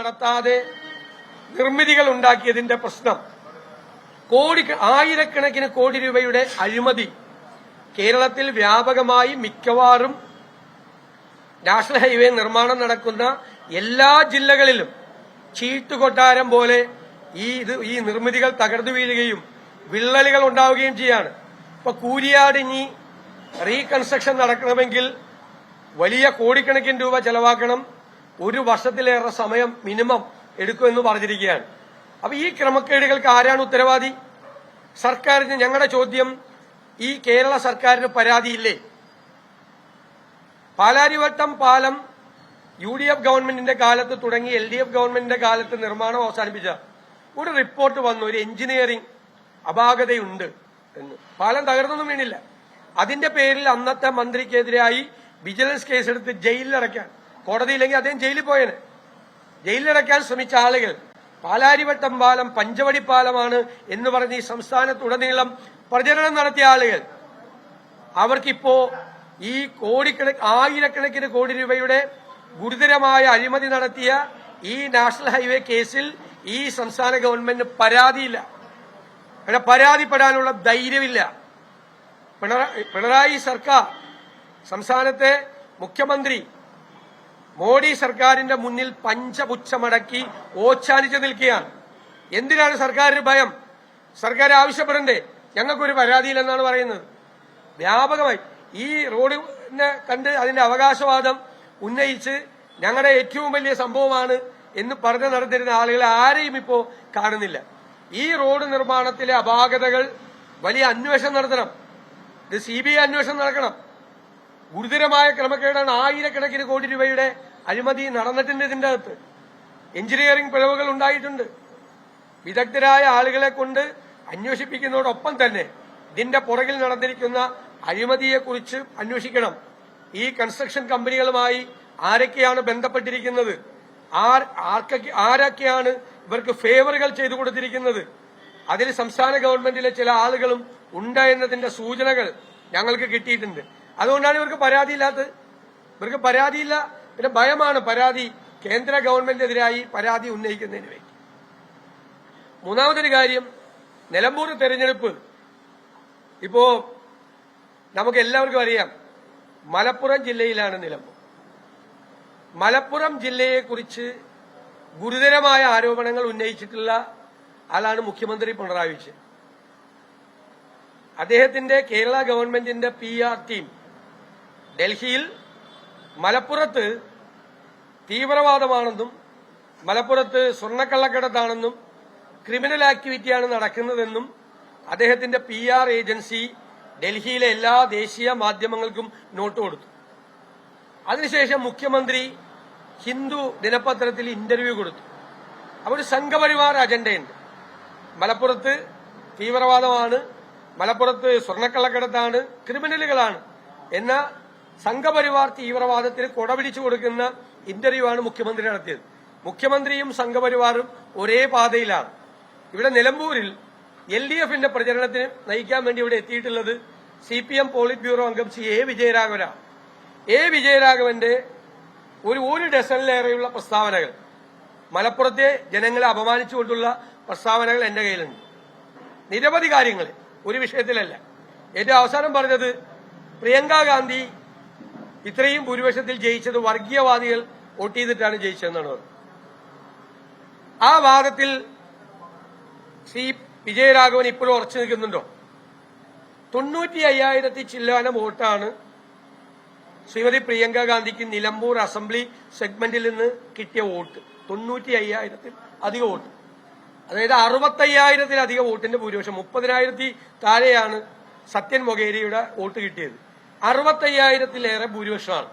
നടത്താതെ നിർമ്മിതികൾ ഉണ്ടാക്കിയതിന്റെ പ്രശ്നം. കോടി ആയിരക്കണക്കിന് കോടി രൂപയുടെ അഴിമതി കേരളത്തിൽ വ്യാപകമായി മിക്കവാറും നാഷണൽ ഹൈവേ നിർമ്മാണം നടക്കുന്ന എല്ലാ ജില്ലകളിലും ചീട്ടുകൊട്ടാരം പോലെ ഈ ഇത് ഈ നിർമ്മിതികൾ തകർന്നു വീഴുകയും വിള്ളലുകൾ ഉണ്ടാവുകയും ചെയ്യാണ്. ഇപ്പൊ കൂരിയാട് ഇനി റീകൺസ്ട്രക്ഷൻ നടക്കണമെങ്കിൽ വലിയ കോടിക്കണക്കിന് രൂപ ചെലവാക്കണം. ഒരു വർഷത്തിലേറെ സമയം മിനിമം എടുക്കുമെന്ന് പറഞ്ഞിരിക്കുകയാണ്. അപ്പൊ ഈ ക്രമക്കേടുകൾക്ക് ആരാണ് ഉത്തരവാദി? സർക്കാരിന് ഞങ്ങളുടെ ചോദ്യം ഈ കേരള സർക്കാരിന് പരാതിയില്ലേ? പാലാരിവട്ടം പാലം യു ഡി എഫ് ഗവൺമെന്റിന്റെ കാലത്ത് തുടങ്ങി എൽ ഡി എഫ് ഗവൺമെന്റിന്റെ കാലത്ത് നിർമ്മാണം അവസാനിപ്പിച്ച ഒരു റിപ്പോർട്ട് വന്നു ഒരു എഞ്ചിനീയറിംഗ് അപാകതയുണ്ട് എന്ന്. പാലം തകർന്നൊന്നും വീണില്ല. അതിന്റെ പേരിൽ അന്നത്തെ മന്ത്രിക്കെതിരായി വിജിലൻസ് കേസെടുത്ത് ജയിലിലടയ്ക്കാൻ കോടതിയില്ലെങ്കിൽ അദ്ദേഹം ജയിലിൽ പോയേനെ. ജയിലിലടയ്ക്കാൻ ശ്രമിച്ച ആളുകൾ പാലാരിവട്ടം പാലം പഞ്ചവടി പാലമാണ് എന്ന് പറഞ്ഞ് ഈ സംസ്ഥാനത്തുടനീളം പ്രചരണം നടത്തിയ ആളുകൾ. അവർക്കിപ്പോ ഈ കോടിക്കണ ആയിരക്കണക്കിന് കോടി രൂപയുടെ ഗുരുതരമായ അഴിമതി നടത്തിയ ഈ നാഷണൽ ഹൈവേ കേസിൽ ഈ സംസ്ഥാന ഗവൺമെന്റിന് പരാതിയില്ല. അവിടെ പരാതിപ്പെടാനുള്ള ധൈര്യമില്ല. പിണറായി പിണറായി സർക്കാർ സംസ്ഥാനത്തെ മുഖ്യമന്ത്രി മോഡി സർക്കാരിന്റെ മുന്നിൽ പഞ്ചപുച്ഛമടക്കി ഓച്ചാനിച്ച് നിൽക്കുകയാണ്. എന്തിനാണ് സർക്കാരിന് ഭയം? സർക്കാർ ആവശ്യപ്പെടണ്ടേ? ഞങ്ങൾക്കൊരു പരാതിയില്ലെന്നാണ് പറയുന്നത്. വ്യാപകമായി ഈ റോഡിനെ കണ്ട് അതിന്റെ അവകാശവാദം ഉന്നയിച്ച് ഞങ്ങളുടെ ഏറ്റവും വലിയ സംഭവമാണ് എന്ന് പറഞ്ഞു നടന്നിരുന്ന ആളുകളെ ആരെയും ഇപ്പോ കാണുന്നില്ല. ഈ റോഡ് നിർമ്മാണത്തിലെ അപാകതകൾ വലിയ അന്വേഷണം നടത്തണം. ഇത് സി ബി ഐ അന്വേഷണം നടക്കണം. ഗുരുതരമായ ക്രമക്കേടാണ് ആയിരക്കണക്കിന് കോടി രൂപയുടെ അഴിമതി നടന്നിട്ടുണ്ട് ഇതിന്റെ അകത്ത്. എഞ്ചിനീയറിംഗ് പിഴവുകൾ ഉണ്ടായിട്ടുണ്ട്. വിദഗ്ധരായ ആളുകളെ കൊണ്ട് അന്വേഷിപ്പിക്കുന്നതോടൊപ്പം തന്നെ ഇതിന്റെ പുറകിൽ നടന്നിരിക്കുന്ന അഴിമതിയെക്കുറിച്ച് അന്വേഷിക്കണം. ഈ കൺസ്ട്രക്ഷൻ കമ്പനികളുമായി ആരൊക്കെയാണ് ബന്ധപ്പെട്ടിരിക്കുന്നത്? ആരൊക്കെയാണ് ഇവർക്ക് ഫേവറുകൾ ചെയ്തു കൊടുത്തിരിക്കുന്നത്? അതിൽ സംസ്ഥാന ഗവൺമെന്റിലെ ചില ആളുകളും ഉണ്ട് എന്നതിന്റെ സൂചനകൾ ഞങ്ങൾക്ക് കിട്ടിയിട്ടുണ്ട്. അതുകൊണ്ടാണ് ഇവർക്ക് പരാതിയില്ലാത്തത്. ഇവർക്ക് പരാതിയില്ല. പിന്നെ ഭയമാണ് പരാതി കേന്ദ്ര ഗവൺമെന്റിനെതിരായി പരാതി ഉന്നയിക്കുന്നതിന് വേണ്ടി. മൂന്നാമതൊരു കാര്യം നിലമ്പൂർ തെരഞ്ഞെടുപ്പ്. ഇപ്പോ നമുക്ക് എല്ലാവർക്കും അറിയാം മലപ്പുറം ജില്ലയിലാണ് നിലമ്പൂർ. മലപ്പുറം ജില്ലയെക്കുറിച്ച് ഗുരുതരമായ ആരോപണങ്ങൾ ഉന്നയിച്ചിട്ടുള്ള ആളാണ് മുഖ്യമന്ത്രി പിണറായി വിജയൻ. അദ്ദേഹത്തിന്റെ കേരള ഗവൺമെന്റിന്റെ പി ആർ ടീം ഡൽഹിയിൽ മലപ്പുറത്ത് തീവ്രവാദമാണെന്നും മലപ്പുറത്ത് സ്വർണക്കള്ളക്കടത്താണെന്നും ക്രിമിനൽ ആക്ടിവിറ്റിയാണ് നടക്കുന്നതെന്നും അദ്ദേഹത്തിന്റെ പി ആർ ഏജൻസി ഡൽഹിയിലെ എല്ലാ ദേശീയ മാധ്യമങ്ങൾക്കും നോട്ട് കൊടുത്തു. അതിനുശേഷം മുഖ്യമന്ത്രി ഹിന്ദു ദിനപത്രത്തിൽ ഇന്റർവ്യൂ കൊടുത്തു. അപ്പോൾ സംഘപരിവാർ അജണ്ടയുണ്ട്. മലപ്പുറത്ത് തീവ്രവാദമാണ് മലപ്പുറത്ത് സ്വർണക്കള്ളക്കടത്താണ് ക്രിമിനലുകളാണ്. എന്ന സംഘപരിവാർ തീവ്രവാദത്തിന് കൊടപിടിച്ചു കൊടുക്കുന്ന ഇന്റർവ്യൂ ആണ് മുഖ്യമന്ത്രി നടത്തിയത്. മുഖ്യമന്ത്രിയും സംഘപരിവാറും ഒരേ പാതയിലാണ്. ഇവിടെ നിലമ്പൂരിൽ എൽ ഡി എഫിന്റെ പ്രചരണത്തിന് നയിക്കാൻ വേണ്ടി ഇവിടെ എത്തിയിട്ടുള്ളത് C P M politburo അംഗം സി എ വിജയരാഘവനാണ്. എ വിജയരാഘവന്റെ ഒരു ഒരു ഡസനിലേറെയുള്ള പ്രസ്താവനകൾ. മലപ്പുറത്തെ ജനങ്ങളെ അപമാനിച്ചുകൊണ്ടുള്ള പ്രസ്താവനകൾ എന്റെ കയ്യിലുണ്ട്. നിരവധി കാര്യങ്ങൾ. ഒരു വിഷയത്തിലല്ല. ഏറ്റവും അവസാനം പറഞ്ഞത് പ്രിയങ്ക ഗാന്ധി ഇത്രയും ഭൂരിപക്ഷത്തിൽ ജയിച്ചത് വർഗീയവാദികൾ വോട്ട് ചെയ്തിട്ടാണ് ജയിച്ചതെന്നാണ് ആ വാദത്തിൽ ശ്രീ വിജയരാഘവൻ ഇപ്പോഴും ഉറച്ചു നിൽക്കുന്നുണ്ടോ? തൊണ്ണൂറ്റി അയ്യായിരത്തി ചില്ലാന വോട്ടാണ് ശ്രീമതി പ്രിയങ്ക ഗാന്ധിക്ക് നിലമ്പൂർ അസംബ്ലി സെഗ്മെന്റിൽ നിന്ന് കിട്ടിയ വോട്ട്. തൊണ്ണൂറ്റി അയ്യായിരത്തിൽ അധിക വോട്ട്. അതായത് അറുപത്തയ്യായിരത്തിലധികം വോട്ടിന്റെ ഭൂരിപക്ഷം. മുപ്പതിനായിരത്തി താഴെയാണ് സത്യൻ മൊഗേരിയുടെ വോട്ട് കിട്ടിയത്. അറുപത്തയ്യായിരത്തിലേറെ ഭൂരിപക്ഷമാണ്.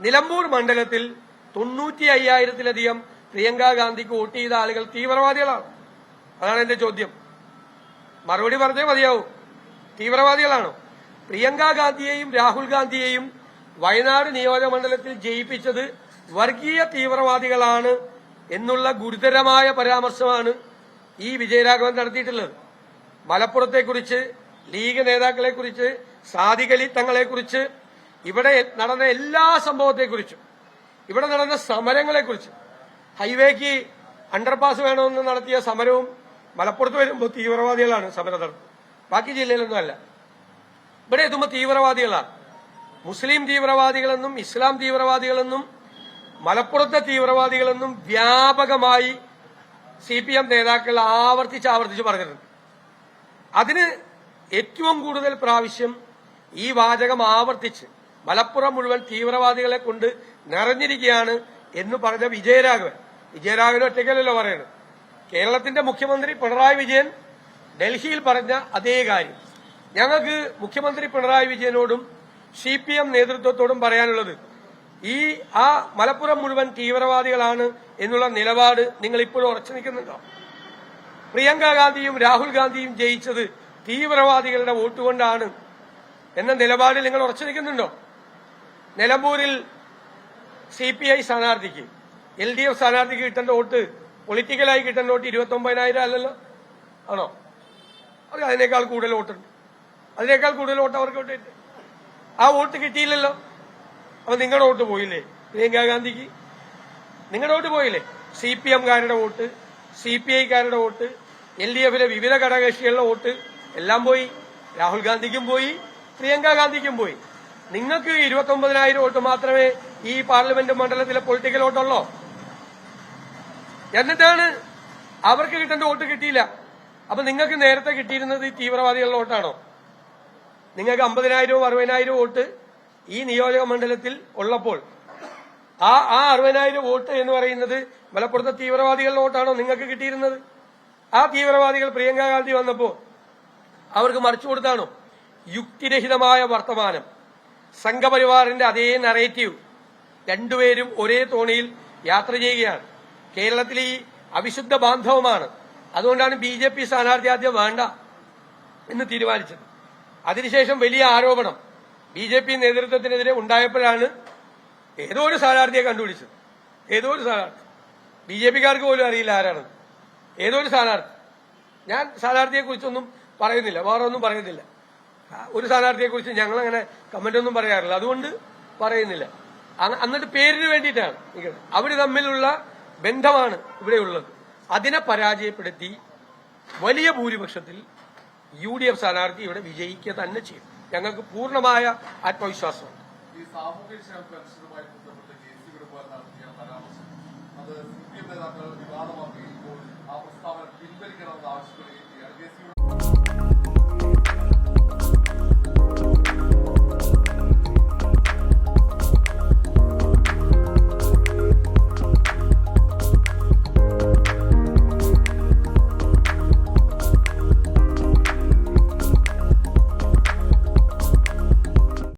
നിലമ്പൂർ മണ്ഡലത്തിൽ തൊണ്ണൂറ്റി അയ്യായിരത്തിലധികം പ്രിയങ്കാ ഗാന്ധിക്ക് വോട്ട് ചെയ്ത ആളുകൾ തീവ്രവാദികളാണ്. അതാണ് എന്റെ ചോദ്യം. മറുപടി പറഞ്ഞേ മതിയാവും. തീവ്രവാദികളാണോ? പ്രിയങ്കാ ഗാന്ധിയെയും രാഹുൽ ഗാന്ധിയെയും വയനാട് നിയോജകമണ്ഡലത്തിൽ ജയിപ്പിച്ചത് വർഗീയ തീവ്രവാദികളാണ് എന്നുള്ള ഗുരുതരമായ പരാമർശമാണ് ഈ വിജയരാഘവൻ നടത്തിയിട്ടുള്ളത്. മലപ്പുറത്തെക്കുറിച്ച് ലീഗ് നേതാക്കളെക്കുറിച്ച് സാദിഖലി തങ്ങളെക്കുറിച്ച് ഇവിടെ നടന്ന എല്ലാ സംഭവത്തെക്കുറിച്ചും ഇവിടെ നടന്ന സമരങ്ങളെക്കുറിച്ച് ഹൈവേക്ക് അണ്ടർപാസ് വേണമെന്ന് നടത്തിയ സമരവും മലപ്പുറത്ത് വരുമ്പോൾ തീവ്രവാദികളാണ് സമരം നടത്തുന്നത്. ബാക്കി ജില്ലയിലൊന്നും അല്ല. ഇവിടെ എത്തുമ്പോൾ തീവ്രവാദികളാണ്. മുസ്ലിം തീവ്രവാദികളെന്നും ഇസ്ലാം തീവ്രവാദികളെന്നും മലപ്പുറത്തെ തീവ്രവാദികളെന്നും വ്യാപകമായി സി പി എം നേതാക്കൾ ആവർത്തിച്ച് ആവർത്തിച്ച് പറഞ്ഞിട്ടുണ്ട്. അതിന് ഏറ്റവും കൂടുതൽ പ്രാവശ്യം ഈ വാചകം ആവർത്തിച്ച് മലപ്പുറം മുഴുവൻ തീവ്രവാദികളെ കൊണ്ട് നിറഞ്ഞിരിക്കുകയാണ് എന്ന് പറഞ്ഞ വിജയരാഘവൻ. വിജയരാഘവൻ ഒറ്റയ്ക്കല്ലല്ലോ പറയുന്നത് കേരളത്തിന്റെ മുഖ്യമന്ത്രി പിണറായി വിജയൻ ഡൽഹിയിൽ പറഞ്ഞ അതേ കാര്യം. ഞങ്ങൾക്ക് മുഖ്യമന്ത്രി പിണറായി വിജയനോടും സി പി എം നേതൃത്വത്തോടും പറയാനുള്ളത് ഈ ആ മലപ്പുറം മുഴുവൻ തീവ്രവാദികളാണ് എന്നുള്ള നിലപാട് നിങ്ങൾ ഇപ്പോഴും ഉറച്ചു നിൽക്കുന്നുണ്ടോ? പ്രിയങ്ക ഗാന്ധിയും രാഹുൽ ഗാന്ധിയും ജയിച്ചത് തീവ്രവാദികളുടെ വോട്ട് കൊണ്ടാണ്. എന്ന നിലപാടിൽ നിങ്ങൾ ഉറച്ചു നിൽക്കുന്നുണ്ടോ? നിലമ്പൂരിൽ സി പി ഐ സ്ഥാനാർത്ഥിക്ക് എൽ ഡി എഫ് സ്ഥാനാർത്ഥിക്ക് കിട്ടേണ്ട വോട്ട് പൊളിറ്റിക്കലായി കിട്ടേണ്ട വോട്ട് ഇരുപത്തി ഒമ്പതിനായിരം അല്ലല്ലോ? ആണോ? അവർ അതിനേക്കാൾ കൂടുതൽ വോട്ടുണ്ട്. അതിനേക്കാൾ കൂടുതൽ വോട്ട് അവർക്ക് കിട്ടിയിട്ട് ആ വോട്ട് കിട്ടിയില്ലല്ലോ. അപ്പൊ നിങ്ങളുടെ വോട്ട് പോയില്ലേ? പ്രിയങ്കാ ഗാന്ധിക്ക്? നിങ്ങളുടെ വോട്ട് പോയില്ലേ? സി പി എംകാരുടെ വോട്ട് സി പി ഐക്കാരുടെ വോട്ട് എൽ ഡി എഫിലെ വിവിധ ഘടകകക്ഷികളുടെ വോട്ട് എല്ലാം പോയി. രാഹുൽ ഗാന്ധിക്കും പോയി. പ്രിയങ്ക ഗാന്ധിക്കും പോയി. നിങ്ങൾക്ക് ഇരുപത്തി ഒമ്പതിനായിരം വോട്ട് മാത്രമേ ഈ പാർലമെന്റ് മണ്ഡലത്തിലെ പൊളിറ്റിക്കൽ വോട്ടുള്ളോ? എന്നിട്ടാണ് അവർക്ക് കിട്ടേണ്ട വോട്ട് കിട്ടിയില്ല. അപ്പൊ നിങ്ങൾക്ക് നേരത്തെ കിട്ടിയിരുന്നത് ഈ തീവ്രവാദികളുടെ വോട്ടാണോ? നിങ്ങൾക്ക് അമ്പതിനായിരവും അറുപതിനായിരവും വോട്ട് ഈ നിയോജക മണ്ഡലത്തിൽ ഉള്ളപ്പോൾ ആ ആ അറുപതിനായിരം വോട്ട് എന്ന് പറയുന്നത് മലപ്പുറത്തെ തീവ്രവാദികളുടെ വോട്ടാണോ നിങ്ങൾക്ക് കിട്ടിയിരുന്നത്? ആ തീവ്രവാദികൾ പ്രിയങ്ക ഗാന്ധി വന്നപ്പോ അവർക്ക് മറിച്ചു കൊടുത്താണോ? യുക്തിരഹിതമായ വർത്തമാനം. സംഘപരിവാറിന്റെ അതേ നറേറ്റീവ് രണ്ടുപേരും ഒരേ തോണിയിൽ യാത്ര ചെയ്യുകയാണ്. കേരളത്തിൽ ഈ അവിശുദ്ധ ബാന്ധവമാണ്. അതുകൊണ്ടാണ് ബി ജെ പി സ്ഥാനാർത്ഥി ആദ്യം വേണ്ട എന്ന് തീരുമാനിച്ചത്. അതിനുശേഷം വലിയ ആരോപണം ബി ജെ പി നേതൃത്വത്തിനെതിരെ ഉണ്ടായപ്പോഴാണ് ഏതോ ഒരു സ്ഥാനാർത്ഥിയെ കണ്ടുപിടിച്ചത്. ഏതോ ഒരു സ്ഥാനാർത്ഥി. ബി ജെ പിക്കാർക്ക് പോലും അറിയില്ല ആരാണ്. ഏതോ ഒരു സ്ഥാനാർത്ഥി. ഞാൻ സ്ഥാനാർത്ഥിയെ കുറിച്ചൊന്നും പറയുന്നില്ല. വേറെ ഒന്നും പറയുന്നില്ല. ഒരു സ്ഥാനാർത്ഥിയെ കുറിച്ച് ഞങ്ങൾ അങ്ങനെ കമന്റ് ഒന്നും പറയാറില്ല. അതുകൊണ്ട് പറയുന്നില്ല. അന്നിട്ട് പേരിന് വേണ്ടിയിട്ടാണ് അവർ തമ്മിലുള്ള ബന്ധമാണ് ഇവിടെയുള്ളത് അതിനെ പരാജയപ്പെടുത്തി വലിയ ഭൂരിപക്ഷത്തിൽ യു ഡി എഫ് സ്ഥാനാർത്ഥി ഇവിടെ വിജയിക്കുക തന്നെ ചെയ്യും. ഞങ്ങൾക്ക് പൂർണമായ ആത്മവിശ്വാസമുണ്ട് അത് സി പി എം നേതാക്കൾ വിവാദമാക്കുകയും ഇപ്പോൾ ആ പ്രസ്താവന പിൻവലിക്കണമെന്ന് ആവശ്യപ്പെടുകയും